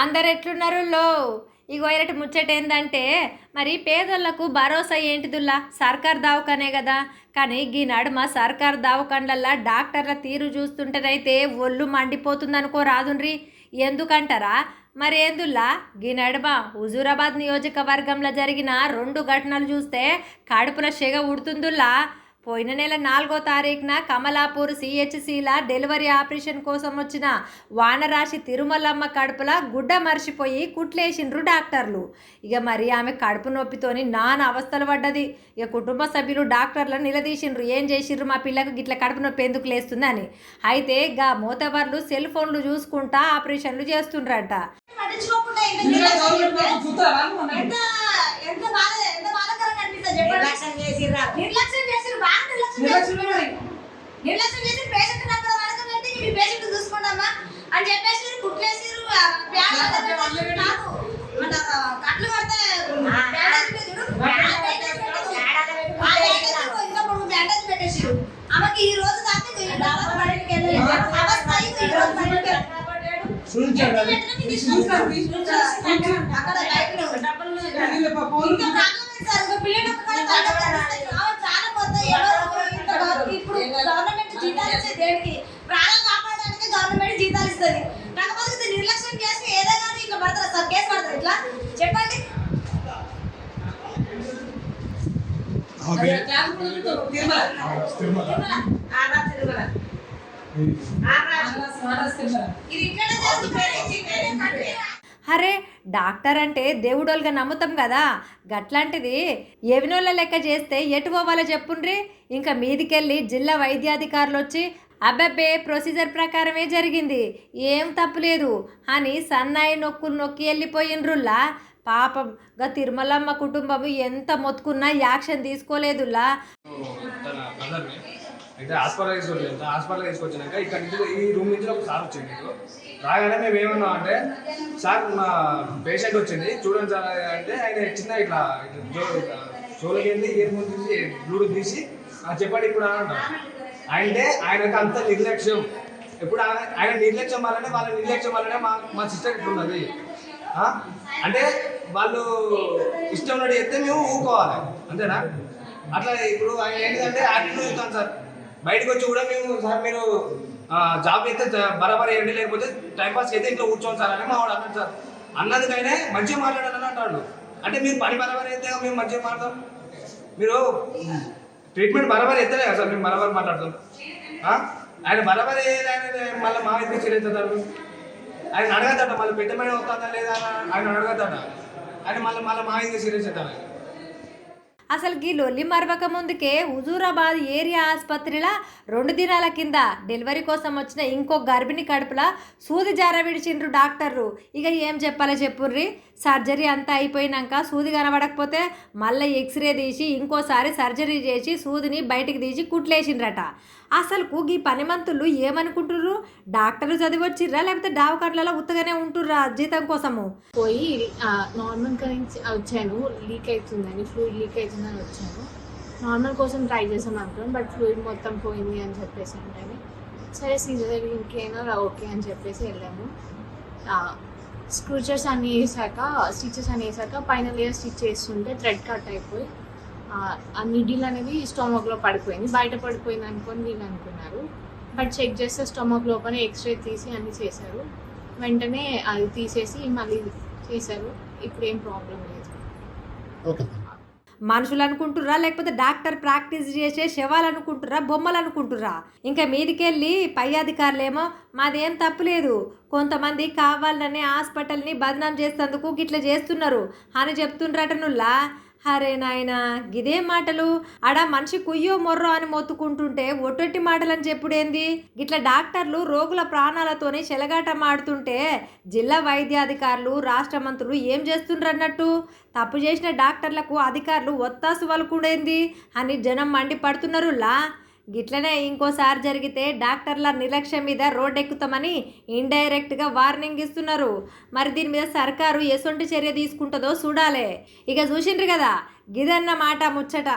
అందరు ఎట్లున్నారు లో? ఇగో ఇరటి ముచ్చట ఏంటంటే మరి పేదోళ్ళకు భరోసా ఏంటిదుల్లా? సర్కార్ దావకానే కదా కానీ ఈ నడుమ సర్కార్ దవాఖాన్లల్లా డాక్టర్ల తీరు చూస్తుంటేనైతే ఒళ్ళు మండిపోతుందనుకో రాదుండ్రి ఎందుకంటారా? మరి ఏందుల్లా? గీ నడుమ హుజూరాబాద్ నియోజకవర్గంలో జరిగిన రెండు ఘటనలు చూస్తే కడుపుల సెగ ఉడుతుందుల్లా? పోయిన నెల నాలుగో తారీఖున కమలాపూర్ సిహెచ్సిల డెలివరీ ఆపరేషన్ కోసం వచ్చిన వానరాశి తిరుమలమ్మ కడుపుల గుడ్డ మర్చిపోయి కుట్లేసిండ్రు డాక్టర్లు. ఇక మరి ఆమె కడుపు నొప్పితోని నాన్న అవస్థలు పడ్డది. ఇక కుటుంబ సభ్యులు డాక్టర్లను నిలదీసిండ్రు. ఏం చేసిండ్రు? మా పిల్లకు గిట్ల కడుపు నొప్పి ఎందుకు లేస్తుందని. అయితే గా మోతవర్లు సెల్ ఫోన్లు చూసుకుంటా ఆపరేషన్లు చేస్తుండ్రట. ఇంకా నిర్లక్ష్యం నిర్లక్ష్యం నిర్లక్ష్యం చేసి పేషెంట్ అక్కడ వరకు పెట్టి మీ పేషెంట్ చూసుకోండమ్మా అని చెప్పేసి కుట్లేసిరు కట్లు బ్యాండేజ్. బ్యాండేజ్ పెట్టేసిరు. ఆమెకి ఈ రోజు బయటికి వెళ్ళలేదు. అవస్థ ఇస్తుంది కాకపోతే ఇది నిర్లక్ష్యం చేసి ఏదో కానీ ఇట్లా పడతారు? సార్ కేసు పడతారు ఇట్లా? చెప్పండి. ఇది ఇక్కడ జరుగుతుంది. అరే డాక్టర్ అంటే దేవుడోలుగా నమ్ముతాం కదా. గట్లాంటిది ఎవినోళ్ళ లెక్క చేస్తే ఎటు పోవాలో చెప్పుండ్రి. ఇంకా మీదికెళ్ళి జిల్లా వైద్యాధికారులు వచ్చి అబ్బబ్బే ప్రొసీజర్ ప్రకారమే జరిగింది. ఏం తప్పులేదు అని సన్నాయి నొక్కులు నొక్కి వెళ్ళిపోయినరుల్లా. పాపం గా తిరుమలమ్మ కుటుంబం ఎంత మొత్తుకున్నా యాక్షన్ తీసుకోలేదులా అయితే హాస్పిటల్ తీసుకొచ్చాను హాస్పిటల్ తీసుకొచ్చినాక ఇక్కడ నుంచి ఈ రూమ్ నుంచి ఒక సార్ వచ్చింది రాగానే మేము ఏమన్నా అంటే సార్ మా పేషెంట్ వచ్చింది. చూడండి సార్ అంటే ఆయన చిన్న ఇట్లా ఇట్లా జో వెళ్ళి ఏ ముందు తీసి బ్లూటూత్ తీసి "ఆ, చెప్పండి ఇప్పుడు అంటారు. అంటే ఆయనకు అంత నిర్లక్ష్యం. ఎప్పుడు ఆయన- ఆయన నిర్లక్ష్యం వల్లనే వాళ్ళ నిర్లక్ష్యం వల్లనే మా మా సిస్టర్ ఇట్లున్నది. అంటే వాళ్ళు ఇష్టం ఉన్నట్టు చెప్తే మేము ఊరుకోవాలి. అంతేనా? అట్లా ఇప్పుడు ఆయన ఏంటంటే యాటిట్యూడ్ చూస్తాం సార్. బయటకు వచ్చి కూడా మేము సార్ మీరు జాబ్ అయితే బరాబర్ వేయండి లేకపోతే టైంపాస్ అయితే ఇంట్లో కూర్చోండి సార్ అని మా వాడు అన్నాడు సార్. అన్నదికైనా మంచిగా మాట్లాడాలని అంటాడు. అంటే మీరు పని బరాబర్ అయితే మేము మంచిగా మాట్లాడతాం. మీరు ట్రీట్మెంట్ బరాబర్ ఎత్తలే అసలు మేము బరాబర్ మాట్లాడతాం. ఆయన బరాబర్ అయ్యేది ఆయన మళ్ళీ మా ఇంటికి చేయలేదు ఆయన అడగద్దట మళ్ళీ పెద్ద మేడం వస్తుందా లేదా ఆయన అడగద్దట. ఆయన మళ్ళీ మళ్ళీ మా ఇంటికి సీరియస్ అవుతాడు అసలు గీ లొల్లి మరవక ముందుకే హుజూరాబాద్ ఏరియా ఆసుపత్రిలో రెండు దినాల కింద డెలివరీ కోసం వచ్చిన ఇంకో గర్భిణి కడుపులా సూది జార విడిచిండ్రు డాక్టర్లు. ఇక ఏం చెప్పాలో చెప్పుర్రి? సర్జరీ అంతా అయిపోయినాక సూది కనబడకపోతే మళ్ళీ ఎక్స్రే తీసి ఇంకోసారి సర్జరీ చేసి సూదిని బయటికి తీసి కుట్లేసిండ్రట. అసలు గీ పనిమంతులు ఏమనుకుంటుర్రు? డాక్టర్లు చదివచ్చిర్రా? లేకపోతే డావకర్లలో ఉత్తగానే ఉంటుర్రా జీతం కోసము? పోయి నార్మల్ నుంచి వచ్చాను లీక్ అవుతుందని ఫ్లూయిడ్ లీక్ అవుతుందని వచ్చాను నార్మల్ కోసం ట్రై చేసాం అనుకున్నాను బట్ ఫ్లూయిడ్ మొత్తం పోయింది అని చెప్పేసి అంటే సరే సీజర్ ఇంకేనా ఓకే అని చెప్పేసి వెళ్ళాము. స్క్రూచర్స్ అన్ని వేసాక స్టిచెస్ అన్ని వేసాక పైన లేయర్ స్టిచ్ చేస్తుంటే థ్రెడ్ కట్ అయిపోయి ఆ, ఆ నిడిల్ అనేది స్టొమక్లో పడిపోయింది. బయట పడిపోయింది అనుకొని వీళ్ళు అనుకున్నారు. బట్ చెక్ చేస్తే స్టొమక్ లోపల ఎక్స్రే తీసి అన్ని చేశారు. వెంటనే అది తీసేసి మళ్ళీ చేశారు. ఇప్పుడు ఏం ప్రాబ్లం లేదు. మనుషులు అనుకుంటుర్రా లేకపోతే డాక్టర్ ప్రాక్టీస్ చేసే శవాలు అనుకుంటుర్రా బొమ్మలు అనుకుంటుర్రా ఇంకా మీదికెళ్ళి పై అధికారులేమో మాదేం తప్పులేదు. కొంతమంది కావాలనే హాస్పిటల్ని బదనాం చేసేందుకు గిట్ల చేస్తున్నారు. అని చెప్తుండ్రట నుల్లా. అరే నాయనా గిదే మాటలు? ఆడ మనిషి కుయ్యో మొర్రో అని మొత్తుకుంటుంటే ఒట్టొట్టి మాటలని చెప్పుడేంది? గిట్ల డాక్టర్లు రోగుల ప్రాణాలతోనే చెలగాటం ఆడుతుంటే జిల్లా వైద్యాధికారులు రాష్ట్ర మంత్రులు ఏం చేస్తుండ్రన్నట్టు? తప్పు చేసిన డాక్టర్లకు అధికారులు ఒత్తాసు వలుకుండేంది? అని జనం మండిపడుతున్నారులా? గిట్లనే ఇంకోసారి జరిగితే డాక్టర్ల నిర్లక్ష్యం మీద రోడ్డెక్కుతామని ఇండైరెక్ట్గా వార్నింగ్ ఇస్తున్నారు. మరి దీని మీద సర్కారు ఎసొంటి చర్య తీసుకుంటుందో చూడాలి. ఇక చూసిండ్రు కదా గిదన్న మాట ముచ్చట.